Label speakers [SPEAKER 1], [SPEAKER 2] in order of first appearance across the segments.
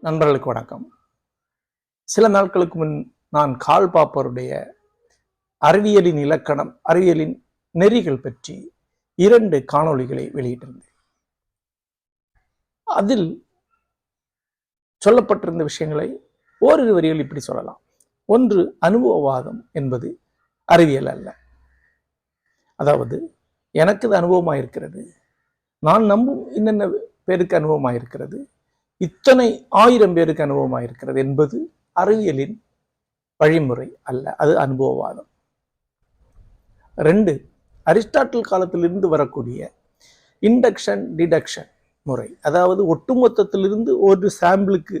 [SPEAKER 1] நண்பர்களுக்கு வணக்கம். சில நாட்களுக்கு முன் நான் கால் பாப்பருடைய அறிவியலின் இலக்கணம் அறிவியலின் நெறிகள் பற்றி இரண்டு காணொளிகளை வெளியிட்டிருந்தேன். அதில் சொல்லப்பட்டிருந்த விஷயங்களை ஓரிரு வரிகள் இப்படி சொல்லலாம். ஒன்று அனுபவவாதம் என்பது அறிவியல் அல்ல. அதாவது எனக்கு இது அனுபவமாக இருக்கிறது நான் நம்பும் என்னென்ன பேருக்கு அனுபவமாக இருக்கிறது இத்தனை ஆயிரம் பேருக்கு அனுபவமாக இருக்கிறது என்பது அறிவியலின் வழிமுறை அல்ல. அது அனுபவவாதம். ரெண்டு அரிஸ்டாட்டில் காலத்திலிருந்து வரக்கூடிய இண்டக்ஷன் டிடக்ஷன் முறை. அதாவது ஒட்டுமொத்தத்திலிருந்து ஒரு சாம்பிளுக்கு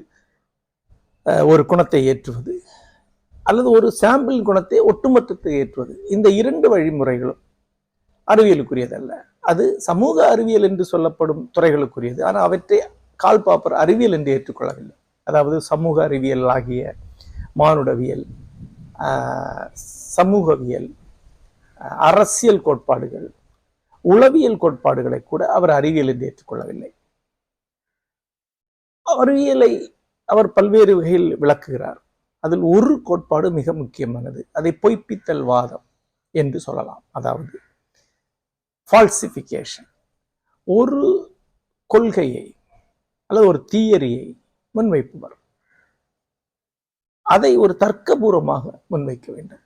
[SPEAKER 1] ஒரு குணத்தை ஏற்றுவது அல்லது ஒரு சாம்பிள் குணத்தை ஒட்டுமொத்தத்தை ஏற்றுவது. இந்த இரண்டு வழிமுறைகளும் அறிவியலுக்குரியதல்ல. அது சமூக அறிவியல் என்று சொல்லப்படும் துறைகளுக்குரியது. ஆனால் அவற்றை கால் பாப்பர் அறிவியல் என்று ஏற்றுக்கொள்ளவில்லை. அதாவது சமூக அறிவியல் ஆகிய மானுடவியல் ஆஹ், சமூகவியல் அரசியல் கோட்பாடுகள் உளவியல் கோட்பாடுகளை கூட அவர் அறிவியல் என்று ஏற்றுக்கொள்ளவில்லை. அறிவியலை அவர் பல்வேறு வகையில் விளக்குகிறார். அதில் ஒரு கோட்பாடு மிக முக்கியமானது. அதை பொய்ப்பித்தல் வாதம் என்று சொல்லலாம். அதாவது ஃபால்சிஃபிகேஷன் ஒரு கொள்கையை அல்லது ஒரு தியரியை முன்வைப்பவர். அதை ஒரு தர்க்கபூர்வமாக முன்வைக்க வேண்டும்.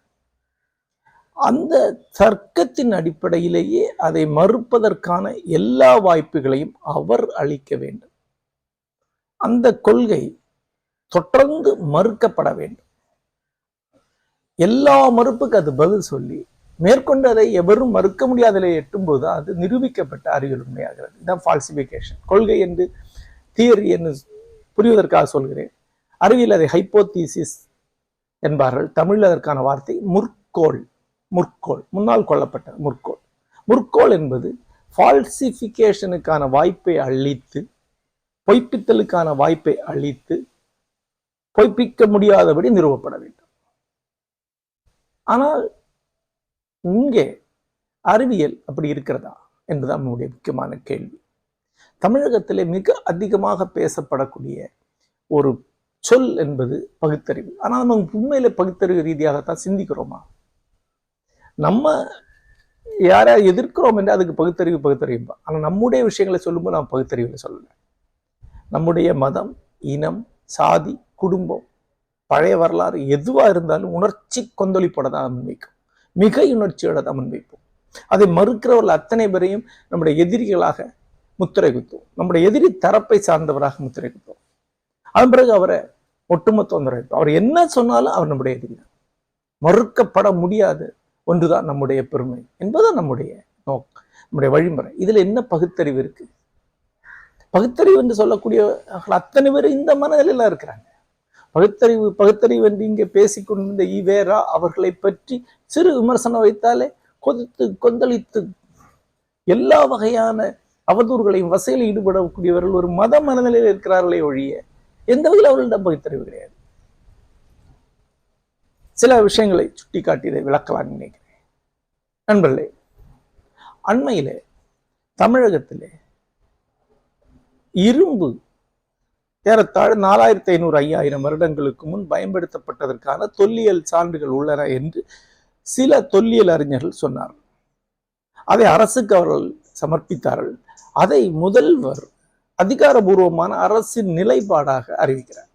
[SPEAKER 1] அந்த தர்க்கத்தின் அடிப்படையிலேயே அதை மறுப்பதற்கான எல்லா வாய்ப்புகளையும் அவர் அளிக்க வேண்டும். அந்த கொள்கை தொடர்ந்து மறுக்கப்பட வேண்டும். எல்லா மறுப்புக்கு அது பதில் சொல்லி மேற்கொண்டதை எவரும் மறுக்க முடியாத எட்டும்போது அது நிரூபிக்கப்பட்ட அறிவியல் உண்மையாகிறது. இதுதான் ஃபால்சிஃபிகேஷன் கொள்கை என்று தியரி என்று புரிவதற்காக சொல்கிறேன். அறிவியல் அதை ஹைப்போதீசிஸ் என்பார்கள். தமிழில் அதற்கான வார்த்தை முற்கோள். முற்கோள். முன்னால் கொல்லப்பட்ட முற்கோள். முற்கோள் என்பது ஃபால்சிஃபிகேஷனுக்கான வாய்ப்பை அளித்து பொய்ப்பித்தலுக்கான வாய்ப்பை அளித்து பொய்ப்பிக்க முடியாதபடி நிறுவப்பட வேண்டும். ஆனால் இங்கே அறிவியல் அப்படி இருக்கிறதா என்பது நம்முடைய முக்கியமான கேள்வி. தமிழகத்திலே மிக அதிகமாக பேசப்படக்கூடிய ஒரு சொல் என்பது பகுத்தறிவு. ஆனால் நம்ம உண்மையில பகுத்தறிவு ரீதியாகத்தான் சிந்திக்கிறோமா? நம்ம யாரை எதிர்க்கிறோம் என்று அதுக்கு பகுத்தறிவு பகுத்தறிவு ஆனால் நம்முடைய விஷயங்களை சொல்லும்போது நாம் பகுத்தறிவில் சொல்லலை. நம்முடைய மதம் இனம் சாதி குடும்பம் பழைய வரலாறு எதுவா இருந்தாலும் உணர்ச்சி கொந்தளிப்பட தான் முன்வைக்கும். மிக உணர்ச்சியோட தான் முன்வைப்போம். அதை மறுக்கிறவர்கள் அத்தனை பேரையும் நம்முடைய எதிரிகளாக முத்திரை குத்துவோம் நம்முடைய எதிரி தரப்பை சார்ந்தவராக முத்திரை குத்துவோம் அதன் பிறகு அவரை ஒட்டுமொத்த வந்துடும் அவர் என்ன சொன்னாலும் அவர் நம்முடைய எதிரி தான். மறுக்கப்பட முடியாது. ஒன்றுதான் நம்முடைய பெருமை என்பதுதான் நம்முடைய நோக்கம் நம்முடைய வழிமுறை. இதுல என்ன பகுத்தறிவு இருக்கு? பகுத்தறிவு என்று சொல்லக்கூடிய அத்தனை பேர் இந்த மனநிலையில இருக்கிறாங்க. பகுத்தறிவு பகுத்தறிவு என்று இங்கே பேசிக்கொண்டிருந்த ஈவேரா அவர்களை பற்றி சிறு விமர்சனம் வைத்தாலே கொதித்து கொந்தளித்து எல்லா வகையான அவதூறுகளையும் வசையில் ஈடுபடக்கூடியவர்கள் ஒரு மத மனநிலையில் இருக்கிறார்களே ஒழிய எந்த வகையில் அவர்களிடம் பகுத்தறிவு கிடையாது. சில விஷயங்களை சுட்டி காட்டி இதை விளக்கலாம் நினைக்கிறேன். நண்பர்களே அண்மையிலே தமிழகத்திலே இரும்பு ஏறத்தாழ நாலாயிரத்தி ஐநூறு ஐயாயிரம் வருடங்களுக்கு முன் பயன்படுத்தப்பட்டதற்கான தொல்லியல் சான்றுகள் உள்ளன என்று சில தொல்லியல் அறிஞர்கள் சொன்னார் அதை அரசுக்கு அவர்கள் சமர்ப்பித்தார்கள். அதை முதல்வர் அதிகாரபூர்வமான அரசின் நிலைப்பாடாக அறிவிக்கிறார்.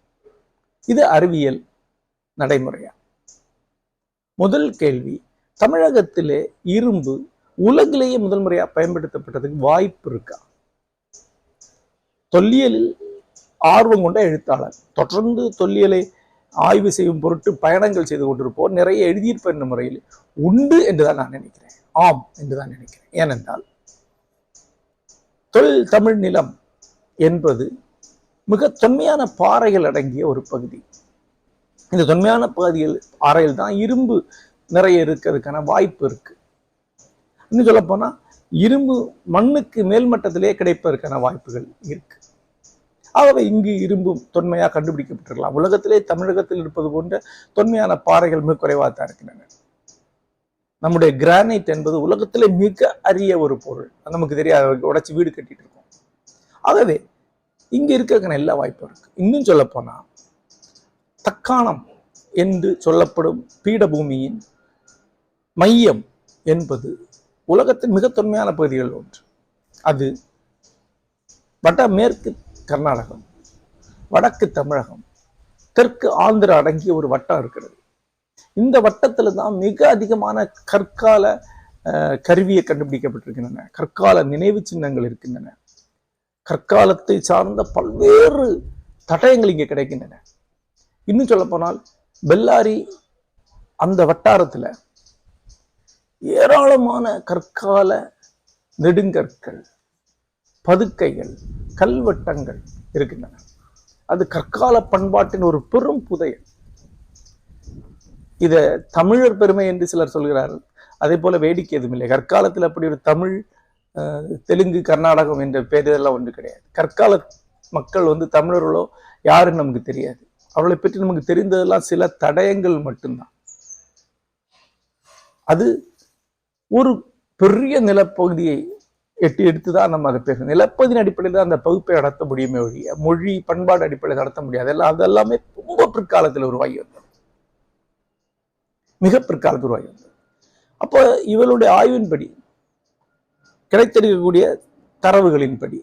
[SPEAKER 1] இது அறிவியல் நடைமுறையா? முதல் கேள்வி தமிழகத்திலே இரும்பு உலகிலேயே முதல் முறையா பயன்படுத்தப்பட்டதுக்கு வாய்ப்பு இருக்கா? தொல்லியலில் ஆர்வம் கொண்ட எழுத்தாளர். தொடர்ந்து தொல்லியலை ஆய்வு செய்யும் பொருட்டு பயணங்கள் செய்து கொண்டிருப்போர் நிறைய எழுதியிருப்ப என்ற முறையில் உண்டு என்றுதான் நான் நினைக்கிறேன். ஆம் என்றுதான் நினைக்கிறேன். ஏனென்றால் தொல் தமிழ் நிலம் என்பது மிக தொன்மையான பாறைகள் அடங்கிய ஒரு பகுதி. இந்த தொன்மையான பகுதிகள் பாறையில் தான் இரும்பு நிறைய இருக்கிறதுக்கான வாய்ப்பு இருக்கு. இன்னும் சொல்ல போனா இரும்பு மண்ணுக்கு மேல்மட்டத்திலே கிடைப்பதற்கான வாய்ப்புகள் இருக்கு. ஆகவே இங்கு இரும்பு தொன்மையாக கண்டுபிடிக்கப்பட்டிருக்கலாம். உலகத்திலே தமிழகத்தில் இருப்பது போன்ற தொன்மையான பாறைகள் மிக குறைவாக தான் இருக்கின்றன. நம்முடைய கிரானைட் என்பது உலகத்திலே மிக அரிய ஒரு பொருள். நமக்கு தெரியாது. உடைச்சி வீடு கட்டிட்டு இருக்கோம். ஆகவே இங்கே இருக்கிற எல்லா வாய்ப்பும் இருக்கு. இன்னும் சொல்ல போனா தக்காணம் என்று சொல்லப்படும் பீடபூமியின் மையம் என்பது உலகத்தின் மிக தொன்மையான பகுதிகள் ஒன்று. அது வட மேற்கு கர்நாடகம் வடக்கு தமிழகம் தெற்கு ஆந்திரா அடங்கிய ஒரு வட்டம் இருக்கிறது. இந்த வட்டத்தில் தான் மிக அதிகமான கற்கால கருவியை கண்டுபிடிக்கப்பட்டிருக்கின்றன. கற்கால நினைவு சின்னங்கள் இருக்கின்றன. கற்காலத்தை சார்ந்த பல்வேறு தடயங்கள் இங்கே கிடைக்கின்றன. இன்னும் சொல்லப்போனால் பெல்லாரி அந்த வட்டாரத்துல ஏராளமான கற்கால நெடுங்கற்கள் பதுக்கைகள் கல்வெட்டங்கள் இருக்கின்றன. அது கற்கால பண்பாட்டின் ஒரு பெரும் புதையல் இத தமிழர் பெருமை என்று சிலர் சொல்கிறார்கள். அதே போல வேடிக்கை எதுவும் இல்லை. கற்காலத்தில் அப்படி ஒரு தமிழ் தெலுங்கு கர்நாடகம் என்ற பேரெல்லாம் ஒன்று கிடையாது. கற்கால மக்கள் வந்து தமிழர்களோ யாருன்னு நமக்கு தெரியாது. அவர்களை பற்றி நமக்கு தெரிந்ததெல்லாம் சில தடயங்கள் மட்டும்தான். அது ஒரு பெரிய நிலப்பகுதியை எட்டி எடுத்து தான் நம்ம அதை பேசணும் நிலப்பதின் அடிப்படையில் தான் அந்த பகுப்பை நடத்த முடியுமே ஒழிய மொழி பண்பாடு அடிப்படையில் நடத்த முடியாது. எல்லாம் அதெல்லாமே ரொம்ப பிற்காலத்தில் உருவாகி வந்தது. மிக பிற்காலத்தில் உருவாகி வந்தது. அப்போ இவளுடைய ஆய்வின்படி கிடைத்திருக்கக்கூடிய தரவுகளின்படி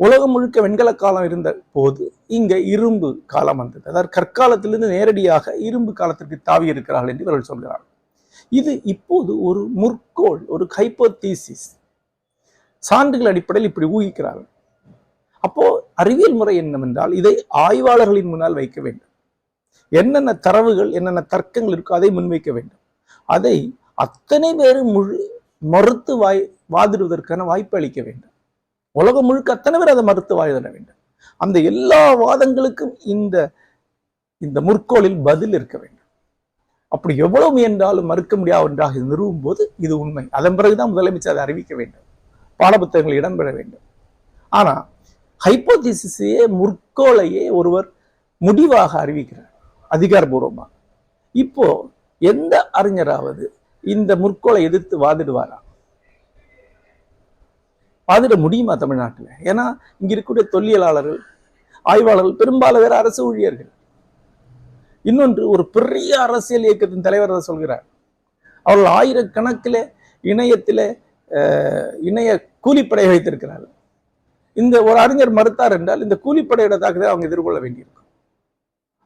[SPEAKER 1] உலகம் முழுக்க வெண்கல காலம் இருந்த போது இங்க இரும்பு காலம் வந்தது. அதாவது கற்காலத்திலிருந்து நேரடியாக இரும்பு காலத்திற்கு தாவி இருக்கிறார்கள் என்று இவர்கள் சொல்கிறார்கள். இது இப்போது ஒரு முற்கோள் ஒரு ஹைப்போதீசிஸ் சான்றுகள் அடிப்படையில் இப்படி ஊகிக்கிறார்கள். அப்போ அறிவியல் முறை என்னவென்றால் இதை ஆய்வாளர்களின் முன்னால் வைக்க வேண்டும். என்னென்ன தரவுகள் என்னென்ன தர்க்கங்கள் இருக்கோ அதை முன்வைக்க வேண்டும். அதை அத்தனை பேரும் முழு மறுத்து வாய் வாதிடுவதற்கான வாய்ப்பு அளிக்க வேண்டும். உலகம் முழுக்க அத்தனை பேர் அதை மறுத்து வாதிட வேண்டும். அந்த எல்லா வாதங்களுக்கும் இந்த இந்த முற்கோளில் பதில் இருக்க வேண்டும். அப்படி எவ்வளவு முயன்றாலும் மறுக்க முடியாது ஒன்றாக இது நிறுவும் போது இது உண்மை. அதன் பிறகுதான் முதலமைச்சர் அதை அறிவிக்க வேண்டும். பாடப்புத்தகங்கள் இடம்பெற வேண்டும். ஆனா ஹைப்போதிசிஸையே முற்கோளையே ஒருவர் முடிவாக அறிவிக்கிறார் அதிகாரபூர்வமா. இப்போ எந்த அறிஞராவது இந்த முற்கோளை எதிர்த்து வாதிடுவாரா? வாதிட முடியுமா தமிழ்நாட்டில்? ஏன்னா இங்க இருக்கக்கூடிய தொல்லியலாளர்கள் ஆய்வாளர்கள் பெரும்பாலும் வேற அரசு ஊழியர்கள். இன்னொன்று ஒரு பெரிய அரசியல் இயக்கத்தின் தலைவர் அதை சொல்கிறார். அவர்கள் ஆயிரக்கணக்கில் இணையத்திலே இணைய கூலிப்படை வைத்திருக்கிறார்கள். இந்த ஒரு அறிஞர் மறுத்தார் என்றால் இந்த கூலிப்படையோட தாக்குதலை அவங்க எதிர்கொள்ள வேண்டியிருக்கும்.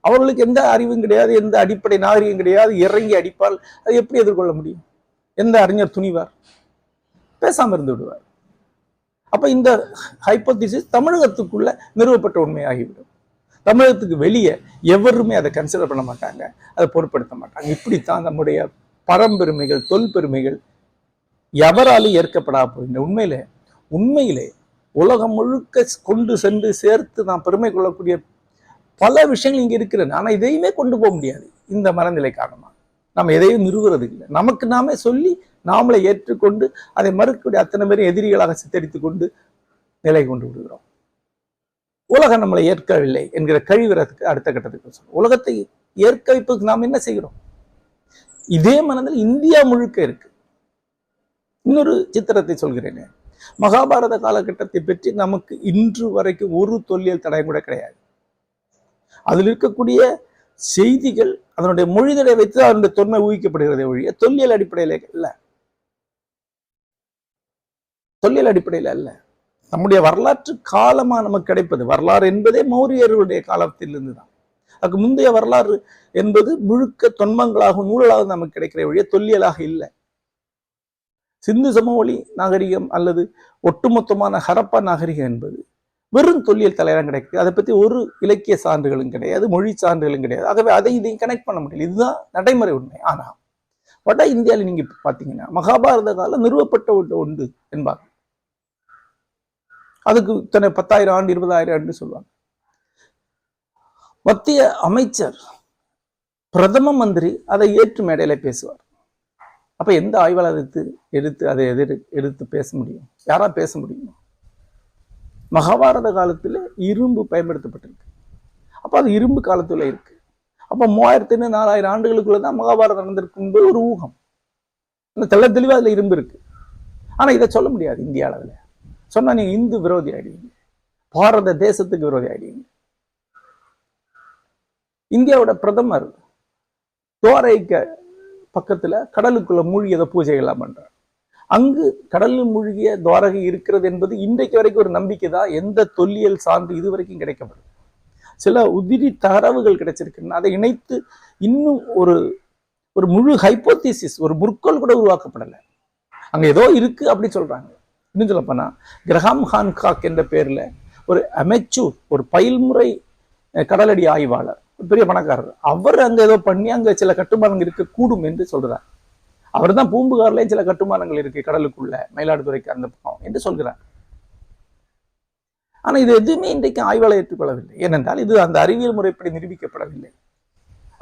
[SPEAKER 1] அவர்களுக்கு எந்த அறிவும் கிடையாது எந்த அடிப்படை நாகரிகம் கிடையாது இறங்கி அடிப்பால் அதை எப்படி எதிர்கொள்ள முடியும்? எந்த அறிஞர் துணிவார்? பேசாமல் இருந்து விடுவார். அப்போ இந்த ஹைப்போதிசிஸ் தமிழகத்துக்குள்ள நிறுவப்பட்ட உண்மையாகிவிடும். தமிழகத்துக்கு வெளியே எவருமே அதை கன்சிடர் பண்ண மாட்டாங்க அதை பொருட்படுத்த மாட்டாங்க. இப்படித்தான் நம்முடைய பரம்பெருமைகள் தொல்பெருமைகள் எவராலும் ஏற்கப்படா போகின்ற உண்மையிலே உண்மையிலே உலகம் முழுக்க கொண்டு சென்று சேர்த்து நாம் பெருமை கொள்ளக்கூடிய பல விஷயங்கள் இங்க இருக்கிறது. ஆனா இதையுமே கொண்டு போக முடியாது. இந்த மனநிலை காரணமாக. நம்ம எதையும் நிறுவுறது இல்லை. நமக்கு நாமே சொல்லி நாமளை ஏற்றுக்கொண்டு அதை மறுக்கக்கூடிய அத்தனை பேரும் எதிரிகளாக சித்தரித்து கொண்டு நிலை கொண்டு விடுகிறோம். உலகம் நம்மளை ஏற்கவில்லை என்கிற கழிவுறதுக்கு அடுத்த கட்டத்துக்கு சொல்றோம் உலகத்தை ஏற்க வைப்பதுக்கு நாம் என்ன செய்கிறோம்? இதே மனதில் இந்தியா முழுக்க இருக்கு. இன்னொரு சித்திரத்தை சொல்கிறேனே. மகாபாரத காலகட்டத்தை பற்றி நமக்கு இன்று வரைக்கும் ஒரு தொல்லியல் தடயம் கூட கிடையாது. அதில் இருக்கக்கூடிய செய்திகள் அதனுடைய மொழிதடை வைத்து அதனுடைய தொன்மை ஊகிக்கப்படுகிறதே ஒழிய தொல்லியல் அடிப்படையில் இல்லை தொல்லியல் அடிப்படையில் அல்ல. நம்முடைய வரலாற்று காலமா நமக்கு கிடைப்பது வரலாறு என்பதே மௌரியர்களுடைய காலத்திலிருந்து தான் அதுக்கு முந்தைய வரலாறு என்பது முழுக்க தொன்மங்களாக நூல்களாக நமக்கு கிடைக்கிற ஒழிய தொல்லியலாக இல்லை. சிந்து சமவெளி நாகரிகம் அல்லது ஒட்டுமொத்தமான ஹரப்பா நாகரிகம் என்பது வெறும் தொல்லியல் தலைவரம் கிடைக்குது அதை பத்தி ஒரு இலக்கிய சான்றுகளும் கிடையாது மொழி சான்றுகளும் கிடையாது. ஆகவே அதை இதையும் கனெக்ட் பண்ண முடியல. இதுதான் நடைமுறை உண்மை. ஆனால் வட இந்தியாவில் நீங்க இப்போ பார்த்தீங்கன்னா மகாபாரத காலம் நிறுவப்பட்ட ஒன்று உண்டு என்பாங்க. அதுக்கு இத்தனை பத்தாயிரம் ஆண்டு இருபதாயிரம் ஆண்டு சொல்லுவாங்க. மத்திய அமைச்சர் பிரதம மந்திரி அதை ஏற்று மேடையில பேசுவார். அப்ப எந்த ஆய்வாளர் எடுத்து எடுத்து அதை எதிர் எடுத்து பேச முடியும்? யாராக பேச முடியும்? மகாபாரத காலத்துல இரும்பு பயன்படுத்தப்பட்டிருக்கு. அப்போ அது இரும்பு காலத்துல இருக்கு. அப்ப மூவாயிரத்தி நாலாயிரம் ஆண்டுகளுக்குள்ளே தான் மகாபாரதம் நடந்திருக்கும் ஒரு ஊகம். இன்னும் தெள்ள தெளிவா அதுல இரும்பு இருக்கு. ஆனா இதை சொல்ல முடியாது இந்திய அளவில் சொன்னா நீங்கள் இந்து விரோதி ஆகிடுவீங்க பாரத தேசத்துக்கு விரோதி ஆகிடுவீங்க இந்தியாவோட பிரதமர் தோரைக்க பக்கத்துல கடலுக்குள்ள மூழ்கியத பூஜைகள்லாம் பண்ணுறாங்க அங்கு கடலில் மூழ்கிய துவாரகை இருக்கிறது என்பது இன்றைக்கு வரைக்கும் ஒரு நம்பிக்கை தான். எந்த தொல்லியல் சான்று இது வரைக்கும் கிடைக்கப்படுது சில உதிரி தரவுகள் கிடைச்சிருக்குன்னா அதை இணைத்து இன்னும் ஒரு ஒரு முழு ஹைப்போத்திசிஸ் ஒரு முற்கோள் கூட உருவாக்கப்படலை. அங்கே ஏதோ இருக்குது அப்படி சொல்கிறாங்க இன்னும் சொல்லப்போனால் கிரஹாம் ஹான்காக் என்ற பேரில் ஒரு அமெச்சூர் ஒரு பயில்முறை கடலடி ஆய்வாளர் பெரிய பணக்காரர். அவர் அங்க ஏதோ பண்ணி அங்க சில கட்டுமானங்கள் இருக்கக்கூடும் என்று சொல்றார். அவர் தான் பூம்புகார்லேயும் சில கட்டுமானங்கள் இருக்கு கடலுக்குள்ள மயிலாடுதுறைக்கு அந்த பக்கம் என்று சொல்கிறார். ஆனா இது எதுவுமே இன்றைக்கு ஆய்வாளர் ஏற்றுக்கொள்ளவில்லை. ஏனென்றால் இது அந்த அறிவியல் முறைப்படி நிரூபிக்கப்படவில்லை.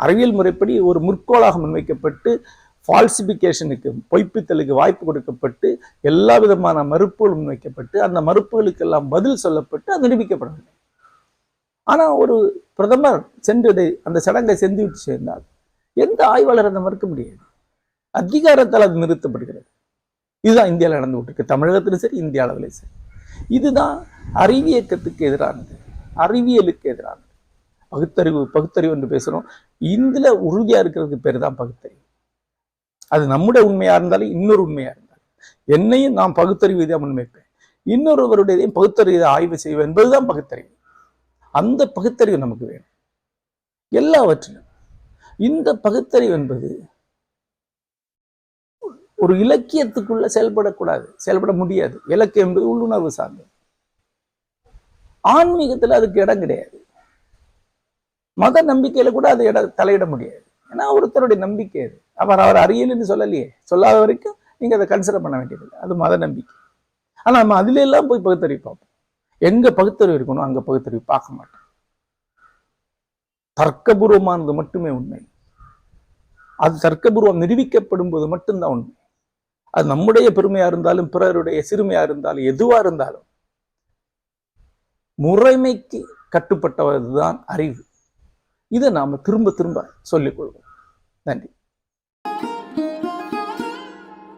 [SPEAKER 1] அறிவியல் முறைப்படி ஒரு முற்கோளாக முன்வைக்கப்பட்டு ஃபால்சிபிகேஷனுக்கு பொய்ப்பித்தலுக்கு வாய்ப்பு கொடுக்கப்பட்டு எல்லா விதமான மறுப்புகள் முன்வைக்கப்பட்டு அந்த மறுப்புகளுக்கெல்லாம் பதில் சொல்லப்பட்டு அது நிரூபிக்கப்படவில்லை. ஆனா ஒரு பிரதமர் சென்று அந்த சடங்கை சென்று விட்டு சேர்ந்தார். எந்த ஆய்வாளர் அதை மறுக்க முடியாது. அதிகாரத்தால் அது நிறுத்தப்படுகிறது. இதுதான் இந்தியாவில் நடந்து விட்டுருக்கு தமிழகத்திலும் சரி இந்திய அளவிலும் சரி. இதுதான் அறிவியக்கத்துக்கு எதிரானது. அறிவியலுக்கு எதிரானது. பகுத்தறிவு பகுத்தறிவு என்று பேசுகிறோம் இதுல உறுதியா இருக்கிறதுக்கு பேர் தான் பகுத்தறிவு. அது நம்முடைய உண்மையா இருந்தாலும் இன்னொரு உண்மையா இருந்தாலும். என்னையும் நான் பகுத்தறிவு இதை முன்வைப்பேன். இன்னொருவருடையதையும் பகுத்தறிவு ஆய்வு செய்வேன் என்பதுதான் பகுத்தறிவு. அந்த பகுத்தறிவு நமக்கு வேணும். எல்லாவற்றிலும். இந்த பகுத்தறிவு என்பது ஒரு இலக்கியத்துக்குள்ள செயல்படக்கூடாது. செயல்பட முடியாது. இலக்கியம் என்பது உள்ளுணர்வு சார்ந்தது. ஆன்மீகத்துல அதுக்கு இடம் கிடையாது. மத நம்பிக்கையில கூட அது இட தலையிட முடியாது. ஏன்னா ஒருத்தருடைய நம்பிக்கை அது. அவர் அவர் அறியலன்னு சொல்லலையே. சொல்லாத வரைக்கும் நீங்க அதை கன்சிடர் பண்ண வேண்டியதில்லை. அது மத நம்பிக்கை. ஆனா நம்ம அதுல எல்லாம் போய் பகுத்தறிவு பார்ப்போம். எங்க பகுத்தறிவு இருக்கணும் அங்க பகுத்தறிவு பார்க்க மாட்டோம். தர்க்கபூர்வமானது மட்டுமே உண்மை. அது தர்க்கபூர்வம் நிரூபிக்கப்படும் போது மட்டும்தான் உண்மை. அது நம்முடைய பெருமையா இருந்தாலும் பிறருடைய சிறுமையா இருந்தாலும் எதுவா இருந்தாலும் முறைமைக்கு கட்டுப்பட்டவர்தான் அறிவு. இதை நாம திரும்ப திரும்ப சொல்லிக் கொள்வோம். நன்றி.